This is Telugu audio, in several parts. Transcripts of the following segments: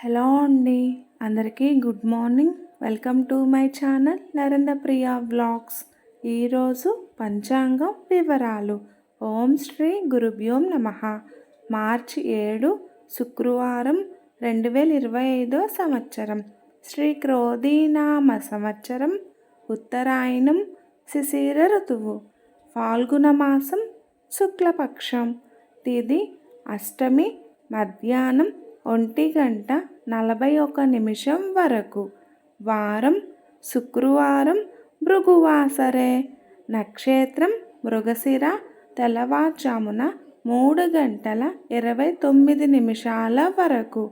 హలో అండి. అందరికీ good morning. Welcome to my channel Narendra Priya blogs ఈరోజు పంచాంగం వివరాలు. ఓం శ్రీ గురుభ్యోం నమ. మార్చి ఏడు శుక్రవారం రెండు వేల ఇరవై ఐదో సంవత్సరం. శ్రీ క్రోధీనామ సంవత్సరం ఉత్తరాయణం శిశిర ఋతువు. ఫాల్గుణ మాసం శుక్లపక్షం. తిది అష్టమి మధ్యాహ్నం ఒంటి గంట నలభై ఒక నిమిషం వరకు. వారం శుక్రవారం భృగువాసరే. నక్షత్రం మృగశిర తెల్లవారుజామున మూడు గంటల ఇరవై తొమ్మిది నిమిషాల వరకు.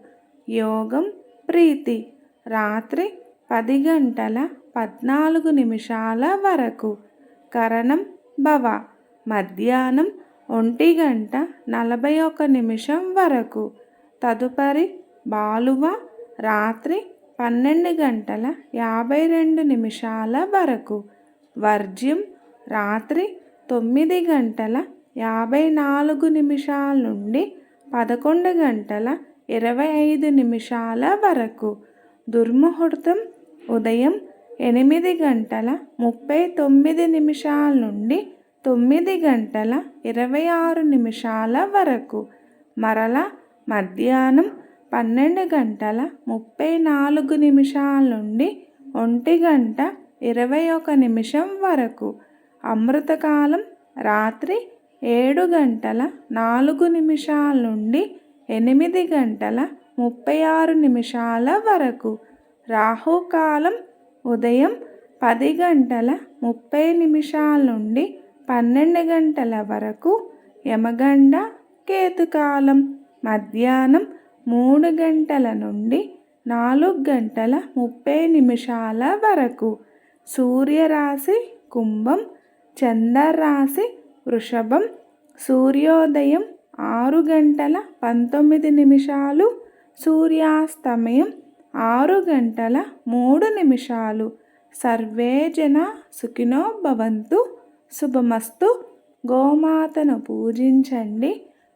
యోగం ప్రీతి. రాత్రి పది గంటల పద్నాలుగు నిమిషాల వరకు. కరణం భవ. మధ్యాహ్నం ఒంటి గంట నలభై ఒక నిమిషం వరకు. తదుపరి బాలువ రాత్రి పన్నెండు గంటల యాభై రెండు నిమిషాల వరకు. వర్జ్యం రాత్రి తొమ్మిది గంటల యాభై నాలుగు నిమిషాల నుండి పదకొండు గంటల ఇరవై ఐదు నిమిషాల వరకు. దుర్ముహూర్తం ఉదయం ఎనిమిది గంటల ముప్పై తొమ్మిది నిమిషాల నుండి తొమ్మిది గంటల ఇరవై ఆరు నిమిషాల వరకు. మరల మధ్యాహ్నం పన్నెండు గంటల ముప్పై నాలుగు నిమిషాల నుండి ఒంటి గంట ఇరవై ఒక నిమిషం వరకు. అమృతకాలం రాత్రి ఏడు గంటల నాలుగు నిమిషాల నుండి ఎనిమిది గంటల ముప్పై ఆరు నిమిషాల వరకు. రాహుకాలం ఉదయం పది గంటల ముప్పై నిమిషాల నుండి పన్నెండు గంటల వరకు యమగండ కేతుకాలం. మధ్యాహ్నం మూడు గంటల నుండి నాలుగు గంటల ముప్పై నిమిషాల వరకు సూర్యరాశి కుంభం చంద్రరాశి వృషభం సూర్యోదయం ఆరు గంటల పంతొమ్మిది నిమిషాలు సూర్యాస్తమయం ఆరు గంటల మూడు నిమిషాలు. సర్వే జన సుఖినో భవంతు. శుభమస్తు. గోమాతను పూజించండి.